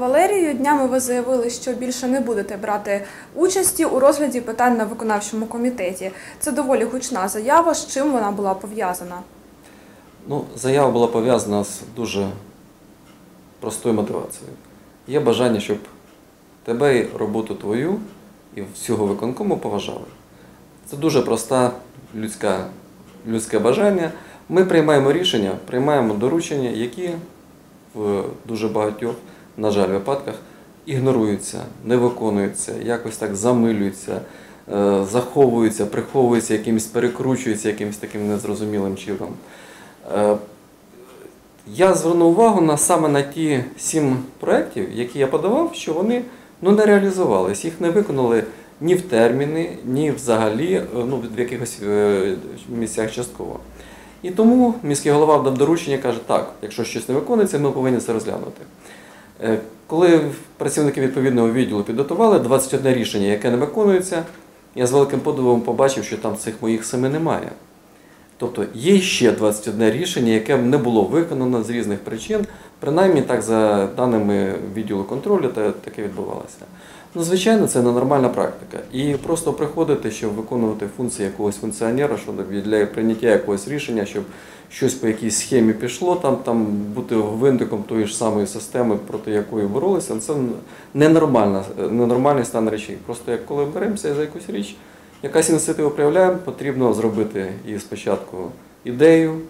Валерію, днями ви заявили, що більше не будете брати участі у розгляді питань на виконавчому комітеті. Це доволі гучна заява. З чим вона була пов'язана? Ну, заява була пов'язана з дуже простою мотивацією. Є бажання, щоб тебе і роботу твою і всього виконкому поважали. Це дуже проста людська, людське бажання. Ми приймаємо рішення, приймаємо доручення, які в дуже багатьох, на жаль, випадках ігноруються, не виконуються, якось так замилюються, е, заховуються, приховуються, якимось перекручуються якимось таким незрозумілим чином. Е, Я звернув увагу на саме на ті сім проєктів, які я подавав, що вони ну, не реалізувались, їх не виконали ні в терміни, ні взагалі е, ну, в якихось місцях частково. І тому міський голова дав доручення каже, так, якщо щось не виконується, ми повинні це розглянути. Е, Коли працівники відповідного відділу підготували 21 рішення, яке не виконується, я з великим подивом побачив, що там цих моїх семи немає. Тобто є ще 21 рішення, яке не було виконано з різних причин, принаймні так за даними відділу контролю, та таке відбувалося. Ну, звичайно, це ненормальна практика. І просто приходити, щоб виконувати функції якогось функціонера, щодо для прийняття якогось рішення, щоб щось по якійсь схемі пішло, там, там бути гвинтиком тої ж самої системи, проти якої боролися, це ненормальний стан речей. Просто як коли беремося за якусь річ, якась ініціатива проявляємо, потрібно зробити її спочатку ідею,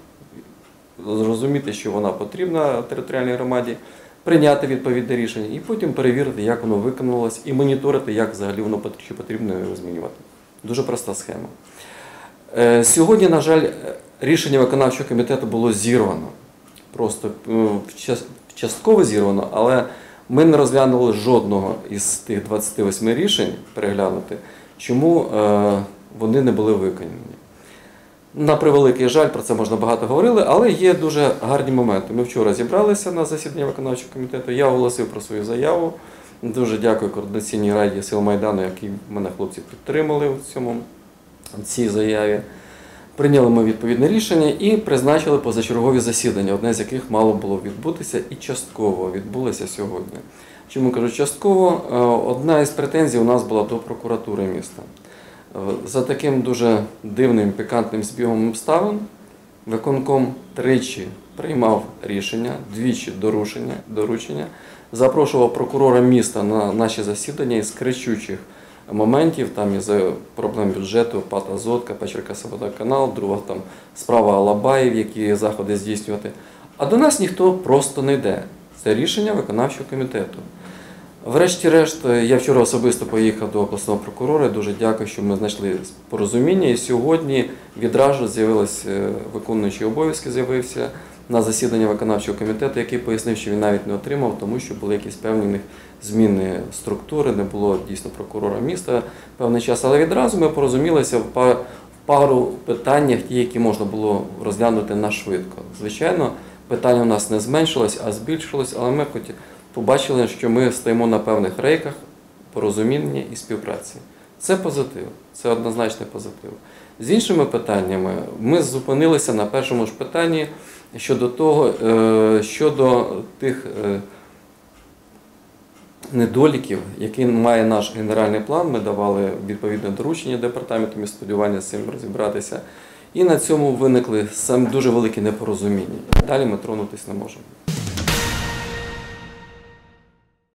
зрозуміти, що вона потрібна територіальній громаді, прийняти відповідне рішення і потім перевірити, як воно виконалось, і моніторити, як взагалі воно чи потрібно його змінювати. Дуже проста схема. Е, Сьогодні, на жаль, рішення виконавчого комітету було зірвано. Просто е, частково зірвано, але ми не розглянули жодного із тих 28 рішень переглянути, чому е, вони не були виконані. На превеликий жаль, про це можна багато говорили, але є дуже гарні моменти. Ми вчора зібралися на засідання виконавчого комітету. Я оголосив про свою заяву. Дуже дякую координаційній раді Сил Майдану, які мене хлопці підтримали в цьому в цій заяві. Прийняли ми відповідне рішення і призначили позачергові засідання, одне з яких мало було відбутися і частково відбулося сьогодні. Чому кажу частково? Е, Одна із претензій у нас була до прокуратури міста. Е, За таким дуже дивним пікантним збігом обставин виконком тричі приймав рішення, двічі доручення, доручення, запрошував прокурора міста на наші засідання із кричучих моментів, там із проблем бюджету, ПАТ «Азот», КП Черкасоводоканал, друга там справа Алабаїв, які заходи здійснювати. А до нас ніхто просто не йде. Це рішення виконавчого комітету. Врешті-решт, я вчора особисто поїхав до обласного прокурора. Дуже дякую, що ми знайшли порозуміння. І сьогодні відразу з'явилось е, виконуючий обов'язки, з'явився на засідання виконавчого комітету, який пояснив, що він навіть не отримав, тому що були якісь певні них зміни структури, не було дійсно прокурора міста певний час. Але відразу ми порозумілися в пару питаннях, ті, які можна було розглянути на швидко. Звичайно, питання у нас не зменшилось, а збільшилось, але ми хоч побачили, що ми стоїмо на певних рейках порозуміння і співпраці. Це позитив, це однозначний позитив. З іншими питаннями ми зупинилися на першому ж питанні щодо того, е, щодо тих е, недоліків, які має наш генеральний план. Ми давали відповідне доручення департаменту містобудування з цим розібратися. І на цьому виникли саме дуже великі непорозуміння. Далі ми тронутися не можемо.